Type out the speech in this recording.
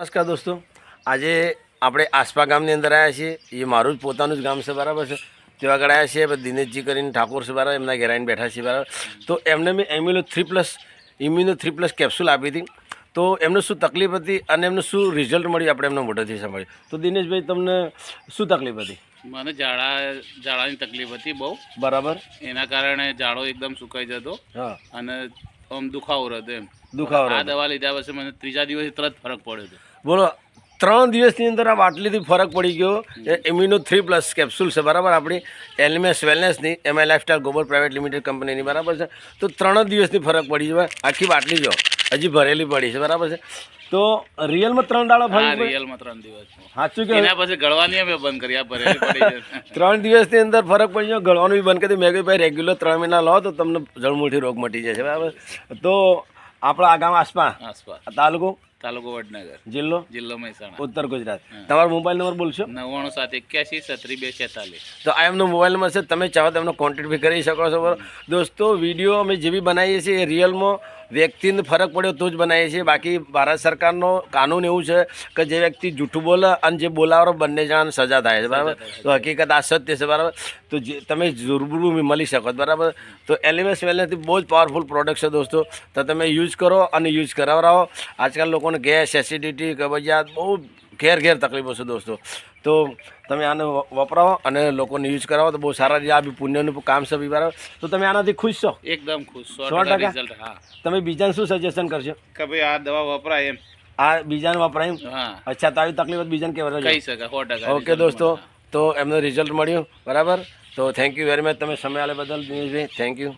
નમસ્કાર દોસ્તો. આજે આપણે આસપા ગામની અંદર આવ્યા છીએ. એ મારું જ પોતાનું જ ગામ છે બરાબર છે. તેવા આગળ આવ્યા છીએ દિનેશજી કરીને ઠાકોર છે બરાબર એમના ઘેરાઈને બેઠા છીએ બરાબર. તો એમને મેં immuno three plus immuno three plus capsule આપી હતી. તો એમને શું તકલીફ હતી અને એમને શું રિઝલ્ટ મળ્યું આપણે એમને મોઢેથી સાંભળ્યું તો દિનેશભાઈ તમને શું તકલીફ હતી? મને ઝાડા ઝાડાની તકલીફ હતી બહુ. બરાબર. એના કારણે ઝાડો એકદમ સુકાઈ જતો. હા. અને આમ દુખાવો રહેતો એમ. દુખાવો આ. દવા લીધા પછી મને ત્રીજા દિવસે તરત ફરક પડ્યો હતો. બોલો ત્રણ દિવસની અંદર આ બાટલીથી ફરક પડી ગયો. ઇમ્યુનો થ્રી પ્લસ કેપ્સ્યુલ છે બરાબર? આપણી એલમેસ વેલનેસની MI lifestyle global private limited કંપનીની બરાબર છે? તો ત્રણ જ દિવસની ફરક પડી છે આખી બાટલી જો હજી ભરેલી પડી છે બરાબર છે? તો રિયલમાં ત્રણ દાડા ફરી રિયલમાં ત્રણ દિવસ. સાચું કે એના પછી ગળવાની અમે બંધ કરી આ ત્રણ દિવસની અંદર ફરક પડી ગયો ગળવાનું બી બંધ કરી મેં ભાઈ રેગ્યુલર ત્રણ મહિના લો તો તમને જળમૂળથી રોગ મટી જશે. બરાબર? તો આપણા આ ગામ આસપા આસપાસ તાલુકો તાલુકો વડનગર. જિલ્લો? જિલ્લો મહેસાણા. ઉત્તર ગુજરાત. તમારો મોબાઈલ નંબર બોલશો? નવ્વાણું સાત એક્યાસી સત્રી બે છેતાલીસ. તો આ એમનો મોબાઈલ નંબર છે તમે ચાહો તો એમનો કોન્ટેક્ટ બી કરી શકો છો. બરાબર દોસ્તો વીડિયો અમે જે બી બનાવીએ છીએ એ રિયલમાં વ્યક્તિને ફરક પડ્યો તો જ બનાવીએ છીએ. બાકી ભારત સરકારનો કાનૂન એવું છે કે જે વ્યક્તિ જૂઠું બોલે અને જે બોલાવરો બંને જણાને સજા થાય છે બરાબર? તો હકીકત આ સત્ય છે બરાબર? તો જે તમે રૂબરૂ મળી શકો બરાબર? તો એલિમેસ વેલનેસથી બહુ જ પાવરફુલ પ્રોડક્ટ છે દોસ્તો. તો તમે યુઝ કરો અને યુઝ કરાવરાવો. આજકાલ લોકોને ગેસ એસિડિટી કબજિયાત બહુ ઘેર ઘેર તકલીફો છે દોસ્તો. તો તમે આને વપરાવો અને લોકોને યુઝ કરાવો તો બહુ સારા રીતે આ બી પુણ્યનું કામ છે બી તો તમે આનાથી ખુશ છો? એકદમ ખુશ સો ટકા તમે બીજાને શું સજેશન કરશો? કે ભાઈ આ દવા વપરાય એમ. આ બીજાને વપરાય એમ? હા. અચ્છા તો આવી તકલીફ બીજાને કેવા કહી સો ટકા ઓકે દોસ્તો. તો એમનું રિઝલ્ટ મળ્યું બરાબર? તો થેન્ક યુ વેરી મચ તમે સમય આલે બદલ દિનેશભાઈ થેન્ક યુ